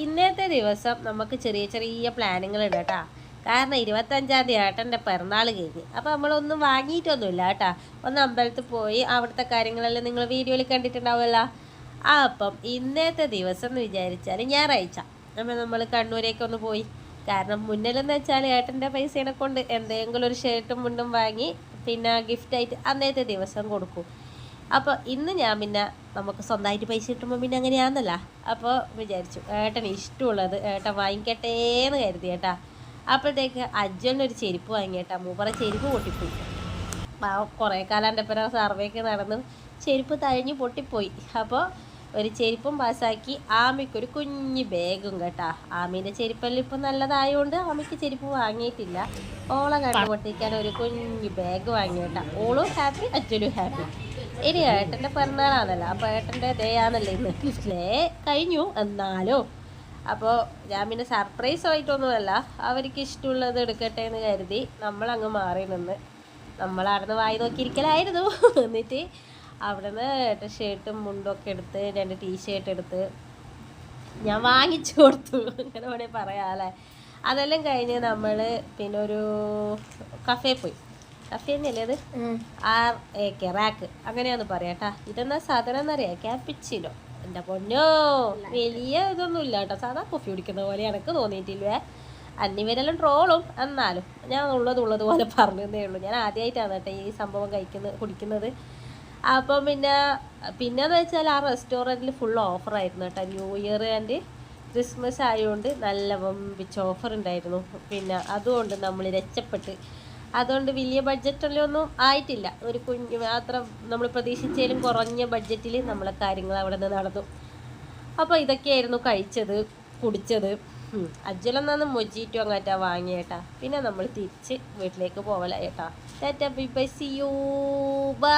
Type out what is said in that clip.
ഇന്നത്തെ ദിവസം നമുക്ക് ചെറിയ ചെറിയ പ്ലാനിങ്ങൾ ഉണ്ട് കേട്ടാ. കാരണം ഇരുപത്തഞ്ചാം തീയതി ഏട്ടന്റെ പിറന്നാൾ കഴിഞ്ഞ്. അപ്പോൾ നമ്മളൊന്നും വാങ്ങിയിട്ടൊന്നുമില്ല കേട്ടാ. ഒന്ന് അമ്പലത്തിൽ പോയി അവിടുത്തെ കാര്യങ്ങളെല്ലാം നിങ്ങൾ വീഡിയോയിൽ കണ്ടിട്ടുണ്ടാവുമല്ലോ. അപ്പം ഇന്നത്തെ ദിവസം എന്ന് വിചാരിച്ചാൽ ഞായറാഴ്ച. നമ്മൾ നമ്മൾ കണ്ണൂരേക്ക് ഒന്ന് പോയി. കാരണം മുന്നിലെന്ന് വെച്ചാൽ ഏട്ടന്റെ പൈസേനെ കൊണ്ട് എന്തെങ്കിലും ഒരു ഷർട്ടും മുണ്ടും വാങ്ങി പിന്നെ ഗിഫ്റ്റായിട്ട് അന്നത്തെ ദിവസം കൊടുക്കും. അപ്പോൾ ഇന്ന് ഞാൻ പിന്നെ നമുക്ക് സ്വന്തമായിട്ട് പൈസ കിട്ടുമ്പോൾ പിന്നെ അങ്ങനെയാണെന്നല്ല അപ്പോൾ വിചാരിച്ചു ഏട്ടന് ഇഷ്ടമുള്ളത് ഏട്ടൻ വാങ്ങിക്കട്ടെ എന്ന് കരുതി കേട്ടാ അപ്പോഴത്തേക്ക് അജ്വലിനൊരു ചെരുപ്പ് വാങ്ങി ഏട്ടാ. മൂപ്പറ ചെരുപ്പ് പൊട്ടിപ്പോയി. കുറേ കാലം എന്റെ പേരെ സർവേക്ക് നടന്ന് ചെരുപ്പ് തഴിഞ്ഞ് പൊട്ടിപ്പോയി. അപ്പോൾ ഒരു ചെരുപ്പും പാസ്സാക്കി ആമിക്കൊരു കുഞ്ഞ് ബാഗും കേട്ടാ. ആമീന്റെ ചെരുപ്പെല്ലാം ഇപ്പം നല്ലതായതുകൊണ്ട് ആമിക്ക് ചെരുപ്പ് വാങ്ങിയിട്ടില്ല. ഓളെ കണ്ടു പൊട്ടിക്കാൻ ഒരു കുഞ്ഞ് ബാഗ് വാങ്ങിയേട്ടാ ഓളും ഹാപ്പി അച്ഛനും ഹാപ്പി. ഇനി ഏട്ടന്റെ പിറന്നാളാണല്ലോ. അപ്പോൾ ഏട്ടന്റെ ആണല്ലോ ഇന്ന്. ഡേ കഴിഞ്ഞു. എന്നാലും? അപ്പോൾ ഞാൻ പിന്നെ സർപ്രൈസ് ആയിട്ടൊന്നുമല്ല. അവർക്ക് ഇഷ്ടമുള്ളത് എടുക്കട്ടെ എന്ന് കരുതി നമ്മളങ്ങ് മാറി നിന്ന്. നമ്മളവിടുന്ന് വായി നോക്കിയിരിക്കലായിരുന്നു. എന്നിട്ട് അവിടുന്ന് ഏട്ടൻ ഷർട്ടും മുണ്ടും ഒക്കെ എടുത്ത് രണ്ട് ടീഷർട്ട് എടുത്ത് ഞാൻ വാങ്ങിച്ചു കൊടുത്തു. അങ്ങനെ വേണേൽ പറയാം അല്ലേ? അതെല്ലാം കഴിഞ്ഞ് നമ്മൾ പിന്നെ ഒരു കഫേ പോയി. കഫേ തന്നെയല്ലേ അത് ആർ എ കെ റാക്ക് അങ്ങനെയാന്ന് പറയാട്ടാ. ഇതെന്നാ സാധനം എന്നറിയാം? ക്യാപിച്ചിനോ എന്റെ പൊന്നോ വലിയ ഇതൊന്നും ഇല്ല കേട്ടോ. സാധാ കോഫി കുടിക്കുന്ന പോലെ എനിക്ക് തോന്നിയിട്ടില്ലേ. അന്നിവരെല്ലാം ട്രോളും. എന്നാലും ഞാൻ ഉള്ളത് ഉള്ളത് പോലെ പറഞ്ഞതേ ഉള്ളൂ. ഞാൻ ആദ്യമായിട്ടാണ് കേട്ടോ ഈ സംഭവം കഴിക്കുന്നത് കുടിക്കുന്നത്. അപ്പം പിന്നെ പിന്നെന്ന് വെച്ചാൽ ആ റെസ്റ്റോറന്റിൽ ഫുൾ ഓഫറായിരുന്നു കേട്ടോ. ന്യൂ ഇയർ ആൻഡ് ക്രിസ്മസ് ആയതുകൊണ്ട് നല്ല വമ്പിച്ച ഓഫർ ഉണ്ടായിരുന്നു പിന്നെ അതുകൊണ്ട് നമ്മൾ രക്ഷപ്പെട്ട് അതുകൊണ്ട് വലിയ ബഡ്ജറ്റിലൊന്നും ആയിട്ടില്ല. ഒരു കുഞ്ഞ് മാത്രം നമ്മൾ പ്രതീക്ഷിച്ചതിലും കുറഞ്ഞ ബഡ്ജറ്റിൽ നമ്മളെ കാര്യങ്ങൾ അവിടെ നിന്ന് നടന്നു. അപ്പോൾ ഇതൊക്കെയായിരുന്നു കഴിച്ചത് കുടിച്ചത്. അജ്ജലൊന്നു മൊജിറ്റോ അങ്ങാറ്റാ വാങ്ങിയേട്ടാ പിന്നെ നമ്മൾ തിരിച്ച് വീട്ടിലേക്ക് പോവല tata bye bye see bye